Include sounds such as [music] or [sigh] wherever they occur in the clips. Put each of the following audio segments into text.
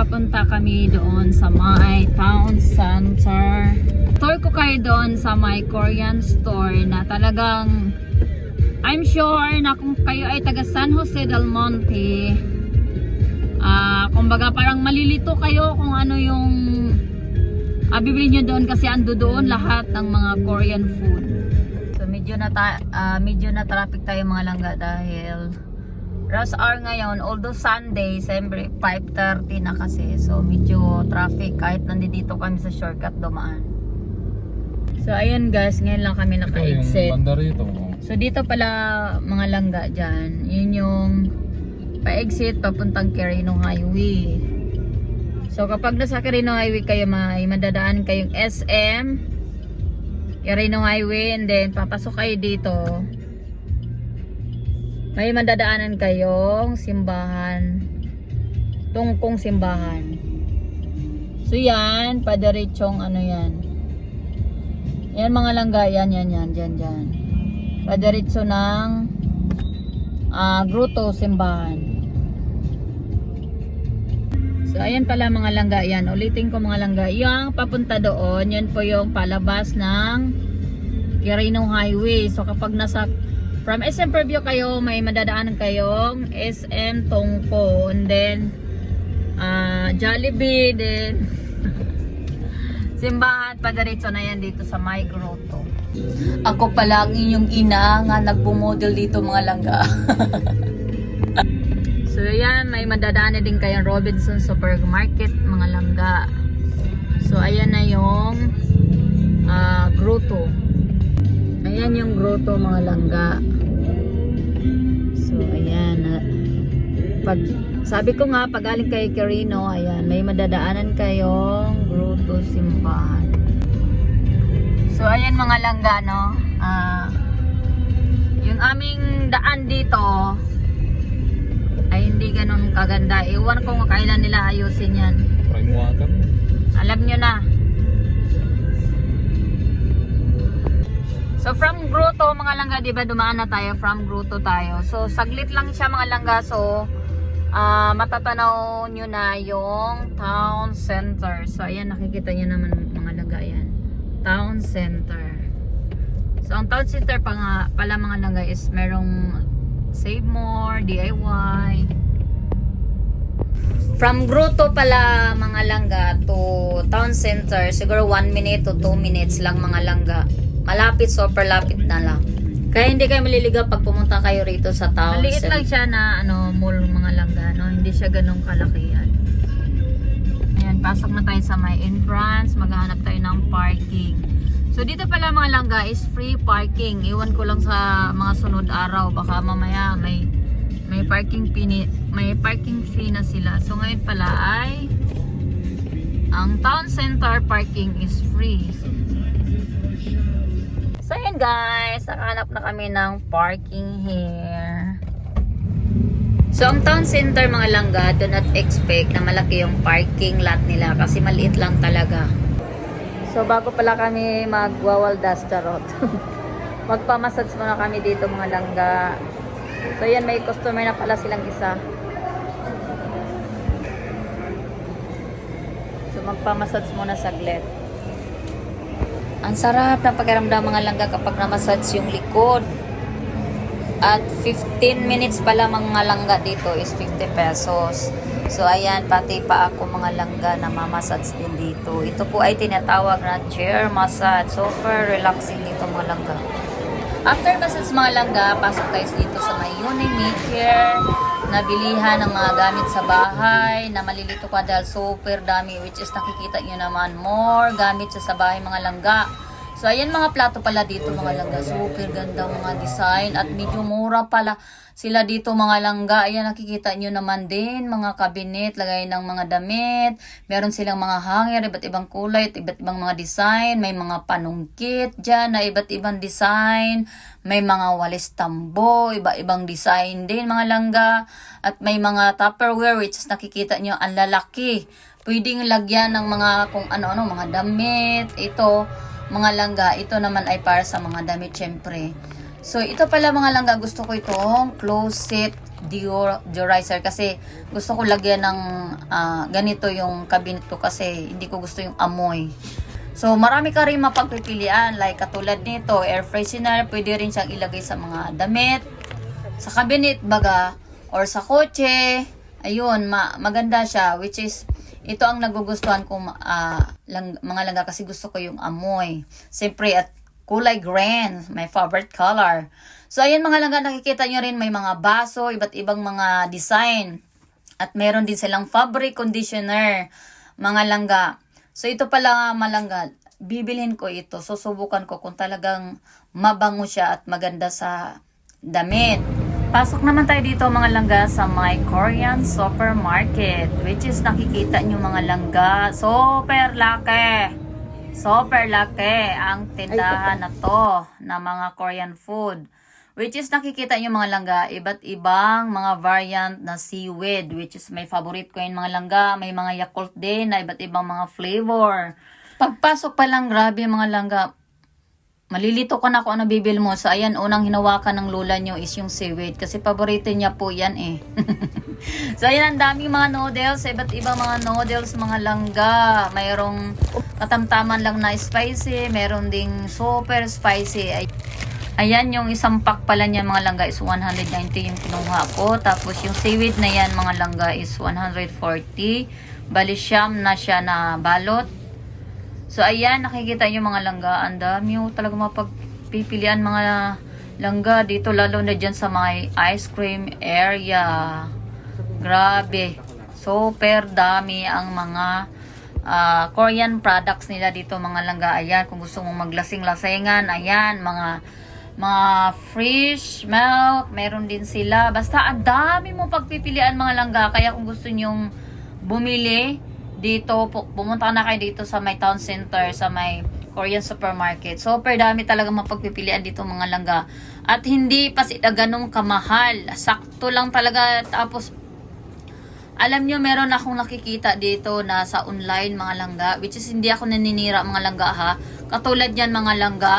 papunta kami doon sa my town center. Tour ko kayo doon sa my Korean store na talagang I'm sure na kung kayo ay taga San Jose del Monte, ah kumbaga parang malilito kayo kung ano yung ah, bibili nyo doon kasi ando doon lahat ng mga Korean food. So medyo na ta- ah, medyo na traffic tayo mga langga dahil rush hour ngayon, although Sunday, siyempre 5.30 na kasi. So medyo traffic kahit nandito kami sa shortcut dumaan. So ayun guys, ngayon lang kami Ito yung naka-exit. banda rito. oh. So dito pala mga langga dyan, yun yung pa-exit papuntang Quirino Highway. So kapag nasa Quirino Highway kayo, may madadaan kayong SM, Quirino Highway, and then papasok kayo dito. May madadaanan kayong simbahan, tungkong simbahan. So yan, padiretsong ano yan. Yan mga langga, yan, yan, yan, dyan, dyan padiretso ng ah, gruto simbahan. So ayan pala mga langga yan. Ulitin ko mga langga. Yung papunta doon, yun po yung palabas ng Quirino Highway. So kapag nasa from SM Preview kayo, may madadaanan kayong SM Tongpo. And then ah, Jollibee, then [laughs] simbahan, padiretso na yan dito sa My Grotto. Ako pala ang inyong ina nga nagbumodel dito mga langga. [laughs] so ayan, may madadaanan din kayong Robinson Supermarket mga langga. So ayan na yung ah, grotto. Ayan yung grotto mga langga. So ayan. ah, pag sabi ko nga pag galing kay Carino, ayan, may madadaanan kayong grotto simbahan. So ayan mga langga no. Ah yung aming daan dito ay hindi ganun kaganda. Iwan ko kung kailan nila ayusin yan. Prime water. Alam nyo na. So from Grotto mga langga, 'di ba dumaan na tayo from Grotto tayo. So saglit lang siya mga langga. So ah matatanaw nyo na yung town center. So ayan nakikita nyo naman mga langga yan. Town center. So ang town center pa nga, pala mga langga is merong Save More, DIY. From Grotto pala mga langga to town center, siguro 1 minute to 2 minutes lang mga langga. Malapit, super lapit na lang. Kaya hindi kayo maliligaw pag pumunta kayo rito sa town Maliit lang siya na ano, mall mga langga, no? Hindi siya ganong kalakihan. Ayan, pasok na tayo sa may entrance. Maghahanap tayo ng parking. So, dito pala mga langga is free parking. Iwan ko lang sa mga sunod araw. Baka mamaya may may parking fee, may parking fee na sila. So, ngayon pala ay ang town center parking is free. So, ayan guys. Nakahanap na kami ng parking here. So, ang town center mga langga, do not expect na malaki yung parking lot nila kasi maliit lang talaga. So, bago pala kami magwawaldas charot. [laughs] Magpamassage muna kami dito mga langga. So, yan may customer na pala silang isa. So, magpamassage muna saglit. Ang sarap ng pakiramdam mga langga kapag namassage yung likod. At 15 minutes pala mga langga dito is 50 pesos. So ayan, pati pa ako mga langga na mamassage din dito. Ito po ay tinatawag na chair massage. Super relaxing dito mga langga. After massage mga langga, pasok tayo dito sa may Unimaker na bilihan ng mga gamit sa bahay na malilito ka dahil super dami which is nakikita nyo naman more gamit sa bahay mga langga. So, ayan mga plato pala dito mga langga. Super ganda mga design at medyo mura pala sila dito mga langga. Ayan nakikita nyo naman din mga kabinet, lagay ng mga damit. Meron silang mga hanger, iba't ibang kulay, at iba't ibang mga design. May mga panungkit dyan na iba't ibang design. May mga walis tambo, iba-ibang design din mga langga. At may mga tupperware which is nakikita nyo ang lalaki. Pwedeng lagyan ng mga kung ano-ano, mga damit. Ito, mga langga, ito naman ay para sa mga damit syempre. So, ito pala mga langga, gusto ko itong closet deo- deodorizer kasi gusto ko lagyan ng ah, ganito yung cabinet ko kasi hindi ko gusto yung amoy. So, marami ka rin mapagpipilian. Like, katulad nito, air freshener, pwede rin siyang ilagay sa mga damit, sa cabinet, baga, or sa kotse. Ayun, ma- maganda siya. Which is, ito ang nagugustuhan ko ah, lang, mga langga kasi gusto ko yung amoy. Siyempre, at kulay green, my favorite color. So, ayan mga langga, nakikita nyo rin may mga baso, iba't ibang mga design. At meron din silang fabric conditioner, mga langga. So ito pala malangga, bibilhin ko ito. Susubukan ko kung talagang mabango siya at maganda sa damit. Pasok naman tayo dito mga langga sa my Korean supermarket which is nakikita nyo mga langga. Super laki! Super laki ang tindahan na to na mga Korean food. Which is nakikita nyo mga langga, iba't ibang mga variant na seaweed. Which is may favorite ko yung mga langga. May mga Yakult din na iba't ibang mga flavor. Pagpasok pa lang, grabe mga langga. Malilito ka na kung ano bibil mo. So, ayan, unang hinawakan ng lola nyo is yung seaweed. Kasi paborito niya po yan eh. [laughs] so, ayan, ang daming mga noodles. Iba't ibang mga noodles, mga langga. Mayroong katamtaman lang na spicy. Meron ding super spicy. Ay- Ayan, yung isang pack pala niya mga langga is 190 yung kinuha ko. Tapos yung seaweed na yan mga langga is 140. Bali siyam na siya na balot. So ayan, nakikita niyo mga langga. Ang dami yung talaga mapagpipilian mga langga dito. Lalo na dyan sa may ice cream area. Grabe. Super dami ang mga ah, Korean products nila dito mga langga. Ayan, kung gusto mong maglasing-lasingan, ayan, mga mga fresh milk, meron din sila. Basta ang dami mo pagpipilian mga langga. Kaya kung gusto nyong bumili dito, pu- pumunta na kayo dito sa may town center, sa may Korean supermarket. Super dami talaga mapagpipilian dito mga langga. At hindi pa sila ganong kamahal. Sakto lang talaga. Tapos alam nyo, meron akong nakikita dito na sa online mga langga, which is hindi ako naninira mga langga ha. Katulad yan mga langga,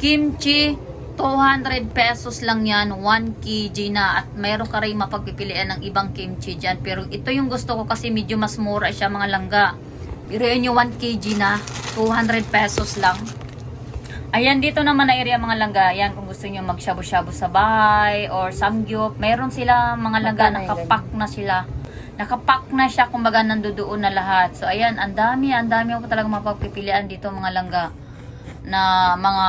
kimchi, 200 pesos lang yan, 1 kg na. At mayroon ka rin mapagpipilian ng ibang kimchi dyan. Pero ito yung gusto ko kasi medyo mas mura siya mga langga. Pero yun yung 1 kg na, 200 pesos lang. Ayan, dito naman na area mga langga. Ayan, kung gusto nyo magshabu-shabu sa bahay or samgyup, meron sila mga langga, nakapak na sila. Nakapak na siya, kumbaga nandoon na lahat. So, ayan, ang dami, ang dami ako talaga mapagpipilian dito mga langga na mga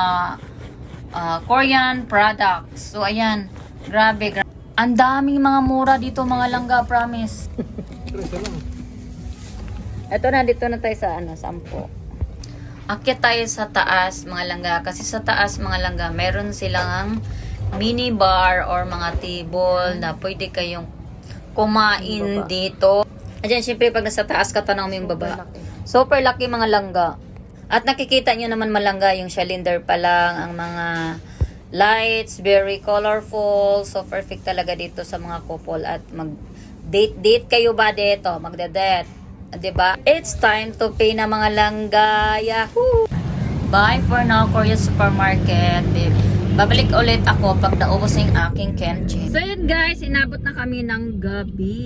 ah, Korean products. So, ayan, grabe, grabe. Ang daming mga mura dito mga langga, promise. [laughs] Ito na, dito na tayo sa ano, sampo. Akyat tayo sa taas mga langga kasi sa taas mga langga meron silang mini bar or mga table na pwede kayong kumain dito. Ayan, syempre pag nasa taas ka tanong mo yung baba. Super laki mga langga. At nakikita nyo naman malangga yung cylinder pa lang, ang mga lights, very colorful. So perfect talaga dito sa mga couple at mag date date kayo ba dito? Magde-date. 'Di ba? It's time to pay na mga langga. Yahoo! Bye for now, Korea Supermarket. Babe. Babalik ulit ako pag naubos na yung aking kimchi. So yun guys, inabot na kami ng gabi.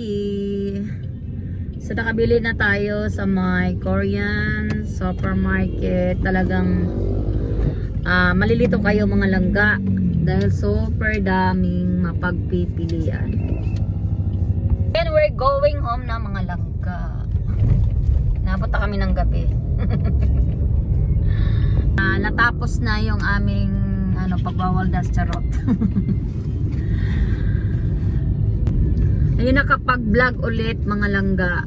So nakabili na tayo sa my Korean supermarket. Talagang ah, malilito kayo mga langga dahil super daming mapagpipilian. And we're going home na mga langga. Nabot na kami ng gabi. [laughs] Ah, natapos na yung aming ano pagbawal das charot. [laughs] Ayun nakapag-vlog ulit mga langga.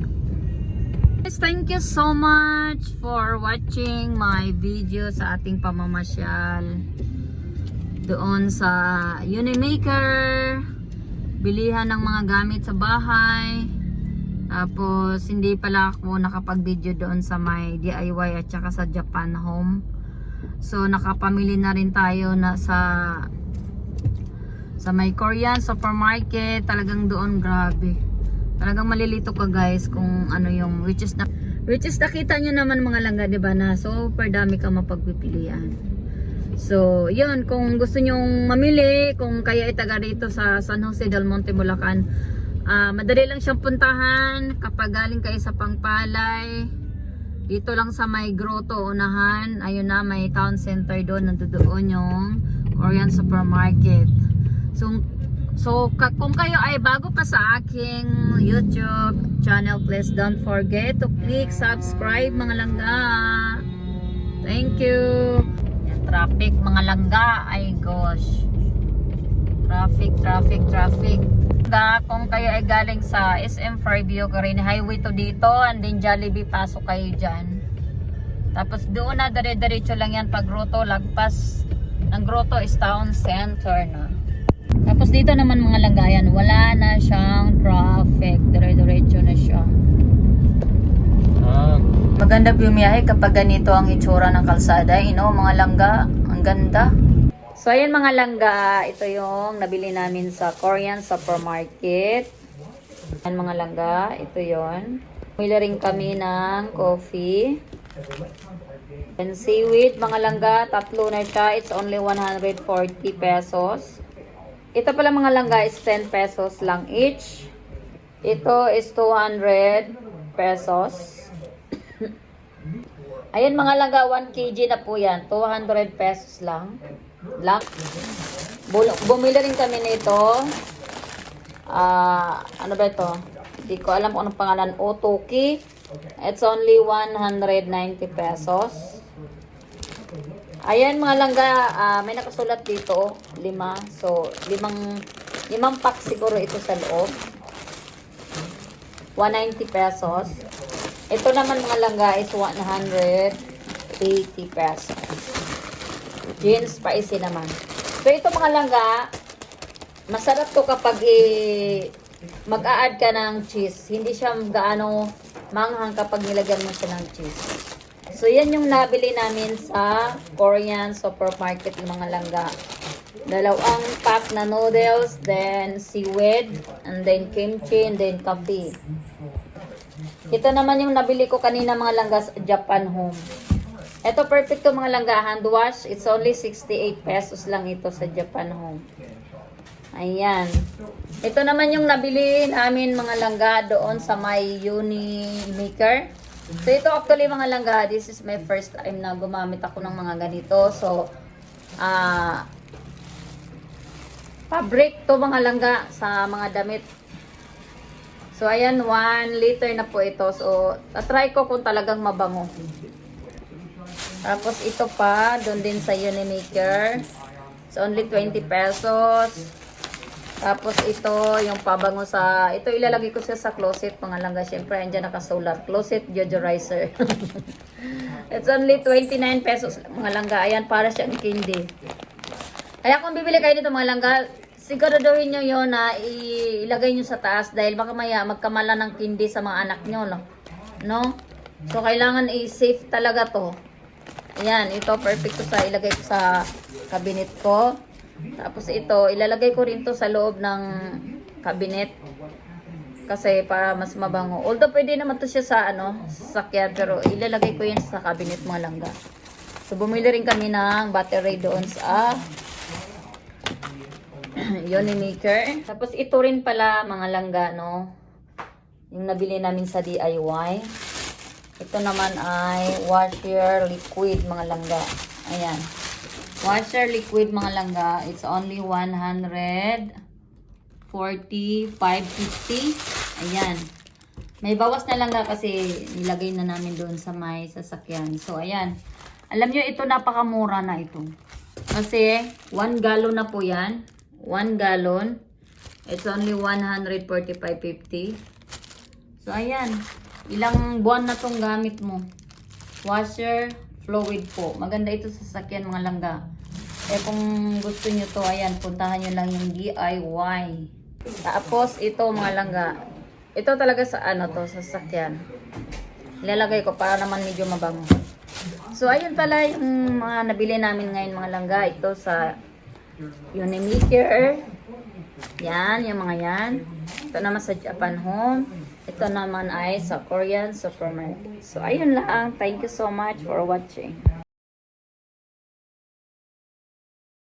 Guys, thank you so much for watching my video sa ating pamamasyal doon sa Unimaker. Bilihan ng mga gamit sa bahay. Tapos hindi pala ako nakapag-video doon sa my DIY at saka sa Japan home. So nakapamili na rin tayo na sa sa may Korean supermarket talagang doon grabe talagang malilito ka guys kung ano yung which is na which is nakita nyo naman mga langga 'di ba na super dami ka mapagpipilian So, yun, kung gusto nyong mamili, kung kayo ay taga rito sa San Jose del Monte, Bulacan, ah, madali lang siyang puntahan kapag galing kayo sa Pangpalay. Dito lang sa may grotto unahan, ayun na, may town center doon, nandoon yung Korean supermarket. So, so kung kayo ay bago pa sa aking YouTube channel, please don't forget to click subscribe mga langga. Thank you. Yan, traffic mga langga. Ay gosh. Traffic, traffic, traffic. Langga, kung kayo ay galing sa SM Fairview, Corinne Highway to dito, and then Jollibee, pasok kayo dyan. Tapos doon na, dire-diretso lang yan pag grotto, lagpas ng grotto is town center na. Tapos dito naman mga langgayan, wala na siyang traffic. Dire-diretso na siya. Ah, Maganda bumiyahe kapag ganito ang itsura ng kalsada. You know, mga langga, ang ganda. So ayan mga langga, ito yung nabili namin sa Korean supermarket. Ayan mga langga, ito yon. Bumili rin kami ng coffee. And seaweed, mga langga, tatlo na siya. It's only 140 pesos. Ito pala mga langga is 10 pesos lang each. Ito is 200 pesos. [coughs] Ayan mga langga, 1 kg na po yan. 200 pesos lang. Lang. Bumili rin kami nito. Ah, ano ba ito? Hindi ko alam kung anong pangalan. Otoki. It's only 190 pesos. Ayan mga langga, ah, may nakasulat dito, lima. So, limang, limang pack siguro ito sa loob. 190 pesos. Ito naman mga langga is 180 pesos. Jeans spicy naman. So ito mga langga, masarap to kapag i- mag-a-add ka ng cheese. Hindi siya gaano manghang kapag nilagyan mo siya ng cheese. So yan yung nabili namin sa Korean supermarket ng mga langga. Dalawang pack na noodles, then seaweed, and then kimchi, and then coffee. Ito naman yung nabili ko kanina mga langga sa Japan Home. Ito perfect mga langga hand wash. It's only 68 pesos lang ito sa Japan Home. Ayan. Ito naman yung nabili namin mga langga doon sa my uni maker. So ito actually mga langga, this is my first time na gumamit ako ng mga ganito. So, ah, fabric to mga langga sa mga damit. So, ayan, 1 liter na po ito. So, tatry ko kung talagang mabango. Tapos, ito pa, doon din sa Unimaker. It's only 20 pesos. Tapos, ito, yung pabango sa, ito ilalagay ko siya sa closet, mga langga. Siyempre, andyan nakasulat. Closet deodorizer. [laughs] It's only 29 pesos, mga langga. Ayan, para siyang candy. Kaya kung bibili kayo dito mga langga, siguraduhin nyo yun na ilagay nyo sa taas dahil baka maya magkamala ng kindi sa mga anak nyo, no? no? So, kailangan i-safe talaga to. Ayan, ito perfect to sa ilagay ko sa cabinet ko. Tapos ito, ilalagay ko rin to sa loob ng cabinet. Kasi para mas mabango. Although pwede naman to siya sa ano, sa sakyan, pero ilalagay ko yun sa cabinet mga langga. So, bumili rin kami ng battery doon sa [clears throat] Unimaker. Tapos ito rin pala mga langga, no? Yung nabili namin sa DIY. Ito naman ay washer liquid mga langga. Ayan. Washer liquid mga langga. It's only 145.50. Ayan. May bawas na langga kasi nilagay na namin doon sa may sasakyan. So, ayan. Alam nyo, ito napakamura na ito. Kasi, 1 gallon na po yan. 1 gallon. It's only 145.50. So, ayan. Ilang buwan na tong gamit mo. Washer, fluid po. Maganda ito sa sasakyan mga langga. Eh kung gusto nyo to, ayan, puntahan nyo lang yung DIY. Tapos, ito mga langga. Ito talaga sa ano to, sa sasakyan. Ilalagay ko para naman medyo mabango. So, ayun pala yung mga nabili namin ngayon mga langga. Ito sa Unimaker. Yan, yung mga yan. Ito naman sa Japan Home. Ito naman ay sa Korean Supermarket. So, ayun lang. Thank you so much for watching.